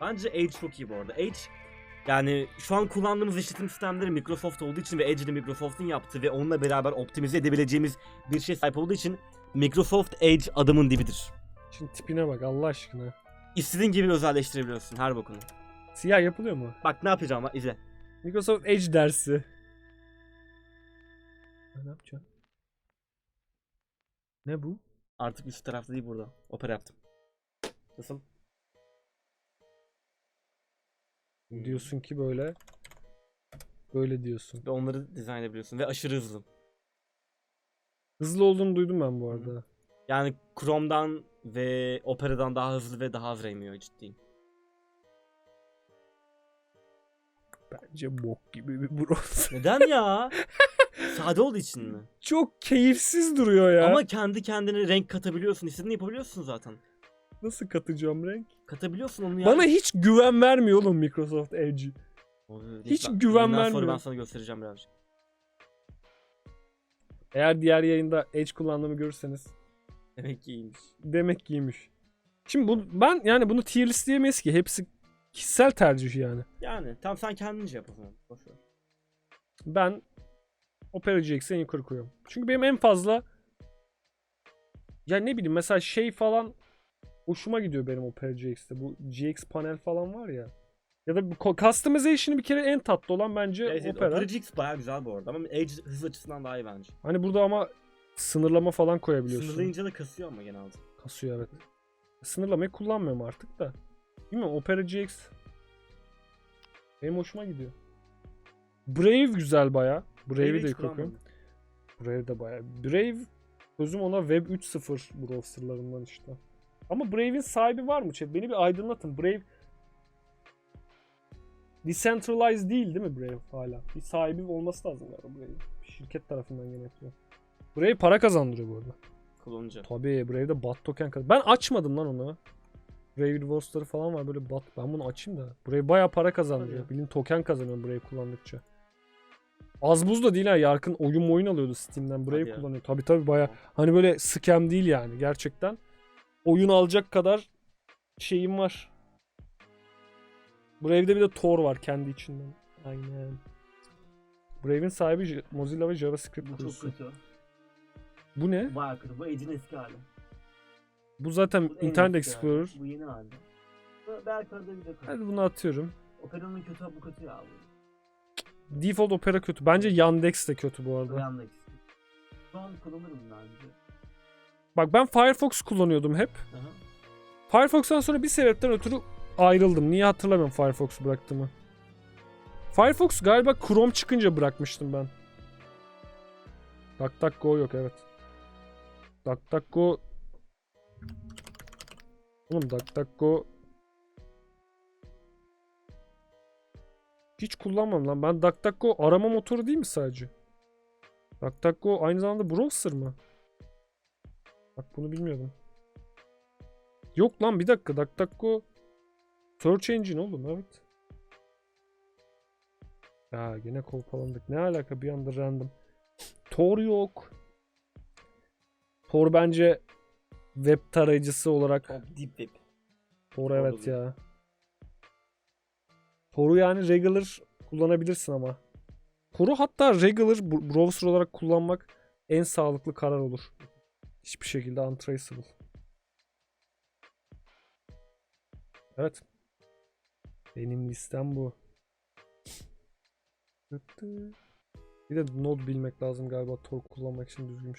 Bence Edge çok iyi bu arada. Edge yani şu an kullandığımız işletim sistemleri Microsoft olduğu için ve Edge de Microsoft'un yaptığı ve onunla beraber optimize edebileceğimiz bir şey sahip olduğu için Microsoft Edge adamın dibidir. Şimdi tipine bak Allah aşkına. İstediğin gibi özelleştirebiliyorsun her bokunu. Siyah yapılıyor mu? Bak ne yapacağım bak izle. Microsoft Edge dersi. Ha, Ne yapacağım? Ne bu? Artık üst tarafta değil burada. Opera yaptım. Nasıl? Diyorsun ki böyle. Böyle diyorsun. Ve onları dizayn edebiliyorsun ve aşırı hızlı. Hızlı olduğunu duydum ben bu arada. Yani Chrome'dan ve Opera'dan daha hızlı ve daha az raymiyor ciddiyim. Bence bok gibi bir browser. Neden ya? Sade olduğu için mi? Çok keyifsiz duruyor ya. Ama kendi kendine renk katabiliyorsun. İstediğini yapabiliyorsun zaten. Nasıl katacağım renk? Katabiliyorsun onu ya. Bana hiç güven vermiyor oğlum Microsoft Edge. Hiç ben- güven vermiyor. Sonra ben sana göstereceğim birazcık. Eğer diğer yayında Edge kullandığımı görürseniz Demek ki iyiymiş. demek ki iyiymiş. Şimdi bu ben yani bunu tier list diyemeyiz ki. Hepsi kişisel tercih yani. Yani tam sen kendince yap o zaman. Boş ver. Ben Opera GX'i en yukarı koyuyorum. Çünkü benim en fazla ya ne bileyim mesela şey falan hoşuma gidiyor benim Opera GX'te. Bu GX panel falan var ya. Ya da bu customization'ı bir kere en tatlı olan bence Evet, Opera. Opera GX bayağı güzel bu arada ama Edge hız açısından daha iyi bence. Hani burada ama sınırlama falan koyabiliyorsun. Sınırlayınca da kasıyor ama genelde. Kasıyor evet. Sınırlamayı kullanmıyorum artık da. Bilmiyorum Opera GX benim hoşuma gidiyor. Brave güzel baya. Brave'i Brave'i de kullanmadım. Brave de baya. Brave gözüm ona Web 3.0 browserlarından işte. Ama Brave'in sahibi var mı? Chat? Beni bir aydınlatın. Brave Decentralized değil değil mi Brave hala? Bir sahibi olması lazım galiba Brave. Bir şirket tarafından yönetiliyor. Brave para kazandırıyor bu arada. Kullanıcı. Tabii Brave'de bot token kazan. Ben açmadım lan onu. Brave Rewards'ları falan var böyle bot. Ben bunu açayım da. Brave bayağı para kazandırıyor. Tabii. Bildiğin token kazanıyorum Brave kullandıkça. Az buz da değil ha. Yarkın oyun oyun alıyordu Steam'den. Brave ya. kullanıyor. Tabii tabii bayağı. Hani böyle scam değil yani gerçekten. Oyun alacak kadar şeyim var. Brave'de bir de Tor var kendi içinden. Aynen. Brave'in sahibi Mozilla ve JavaScript Bu çok kurucusu. kötü. Bu ne? Bayağı kötü. Bu Edge'in eski hali. Bu zaten Bu en Internet eski hali. Explorer. Bu yeni hali. Bu belki arada bir de kötü. Hadi bunu atıyorum. Opera'nın kötü bu kötü ya. Bu. Default Opera kötü. Bence Yandex de kötü bu arada. İstedim. Şu an kullanırım bence. Bak ben Firefox kullanıyordum hep. Aha. Firefox'tan sonra bir sebepten ötürü ayrıldım. Niye hatırlamıyorum Firefox'u bıraktığımı. Firefox galiba Chrome çıkınca bırakmıştım ben. DuckDuckGo yok evet. DuckDuckGo Oğlum DuckDuckGo Hiç kullanmam lan. Ben DuckDuckGo arama motoru değil mi sadece? DuckDuckGo aynı zamanda browser mı? Bak bunu bilmiyordum. Yok lan bir dakika. DuckDuckGo Search Engine oğlum evet. Ya gene kolpalandık. Ne alaka bir anda random. Tor yok. Tor bence web tarayıcısı olarak deep web. Tor evet ya. Tor'u yani regular kullanabilirsin ama. Tor'u hatta regular br- browser olarak kullanmak en sağlıklı karar olur. Hiçbir şekilde untraceable. Evet. Benim listem bu. Bir de node bilmek lazım galiba Tor kullanmak için düzgün bir şekilde.